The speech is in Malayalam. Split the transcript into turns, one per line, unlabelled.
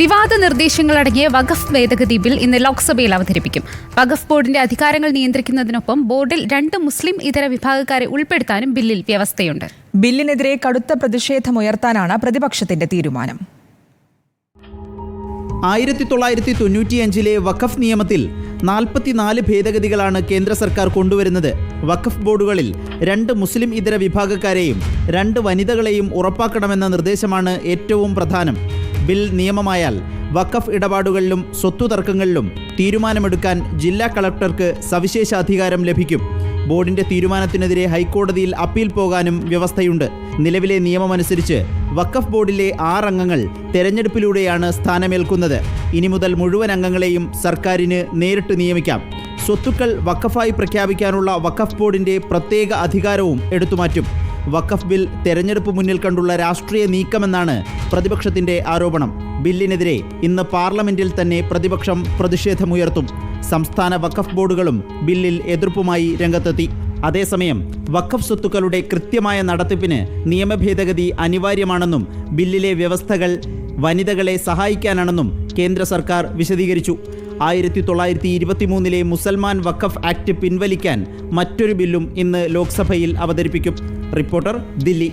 വിവാദ നിർദ്ദേശങ്ങളടങ്ങിയ വഖഫ് ഭേദഗതി ബിൽ ഇന്ന് ലോക്സഭയിൽ അവതരിപ്പിക്കും. വഖഫ് ബോർഡിന്റെ അധികാരങ്ങൾ നിയന്ത്രിക്കുന്നതിനൊപ്പം ബോർഡിൽ രണ്ട് മുസ്ലിം ഇതര വിഭാഗക്കാരെ ഉൾപ്പെടുത്താനും ബില്ലിൽ വ്യവസ്ഥയുണ്ട്.
ബില്ലിനെതിരെ കടുത്ത പ്രതിഷേധമുയർത്താനാണ് പ്രതിപക്ഷത്തിന്റെ തീരുമാനം.
ആയിരത്തി തൊള്ളായിരത്തി തൊണ്ണൂറ്റിയഞ്ചിലെ വഖഫ് നിയമത്തിൽ നാൽപ്പത്തിനാല് ഭേദഗതികളാണ് കേന്ദ്ര സർക്കാർ കൊണ്ടുവരുന്നത്. വഖഫ് ബോർഡുകളിൽ രണ്ട് മുസ്ലിം ഇതര വിഭാഗക്കാരെയും രണ്ട് വനിതകളെയും ഉറപ്പാക്കണമെന്ന നിർദ്ദേശമാണ് ഏറ്റവും പ്രധാനം. ബിൽ നിയമമായാൽ വഖഫ് ഇടപാടുകളിലും സ്വത്തു തർക്കങ്ങളിലും തീരുമാനമെടുക്കാൻ ജില്ലാ കളക്ടർക്ക് സവിശേഷാധികാരം ലഭിക്കും. ബോർഡിന്റെ തീരുമാനത്തിനെതിരെ ഹൈക്കോടതിയിൽ അപ്പീൽ പോകാനും വ്യവസ്ഥയുണ്ട്. നിലവിലെ നിയമമനുസരിച്ച് വഖഫ് ബോർഡിലെ ആറ് അംഗങ്ങൾ തെരഞ്ഞെടുപ്പിലൂടെയാണ് സ്ഥാനമേൽക്കുന്നത്. ഇനി മുതൽ മുഴുവൻ അംഗങ്ങളെയും സർക്കാരിന് നേരിട്ട് നിയമിക്കാം. സ്വത്തുക്കൾ വഖഫായി പ്രഖ്യാപിക്കാനുള്ള വഖഫ് ബോർഡിന്റെ പ്രത്യേക അധികാരവും എടുത്തുമാറ്റും. വഖഫ് ബിൽ തെരഞ്ഞെടുപ്പ് മുന്നിൽ കണ്ടുള്ള രാഷ്ട്രീയ നീക്കമെന്നാണ് പ്രതിപക്ഷത്തിന്റെ ആരോപണം. ബില്ലിനെതിരെ ഇന്ന് പാർലമെന്റിൽ തന്നെ പ്രതിപക്ഷം പ്രതിഷേധമുയർത്തും. സംസ്ഥാന വഖഫ് ബോർഡുകളും ബില്ലിൽ എതിർപ്പുമായി രംഗത്തെത്തി. അതേസമയം വഖഫ് സ്വത്തുക്കളുടെ കൃത്യമായ നടത്തിപ്പിന് നിയമഭേദഗതി അനിവാര്യമാണെന്നും ബില്ലിലെ വ്യവസ്ഥകൾ വനിതകളെ സഹായിക്കാനാണെന്നും കേന്ദ്ര സർക്കാർ വിശദീകരിച്ചു. ആയിരത്തി തൊള്ളായിരത്തി ഇരുപത്തിമൂന്നിലെ മുസൽമാൻ വഖഫ് ആക്ട് പിൻവലിക്കാൻ മറ്റൊരു ബില്ലും ഇന്ന് ലോക്സഭയിൽ അവതരിപ്പിക്കും. റിപ്പോർട്ടർ ദില്ലി.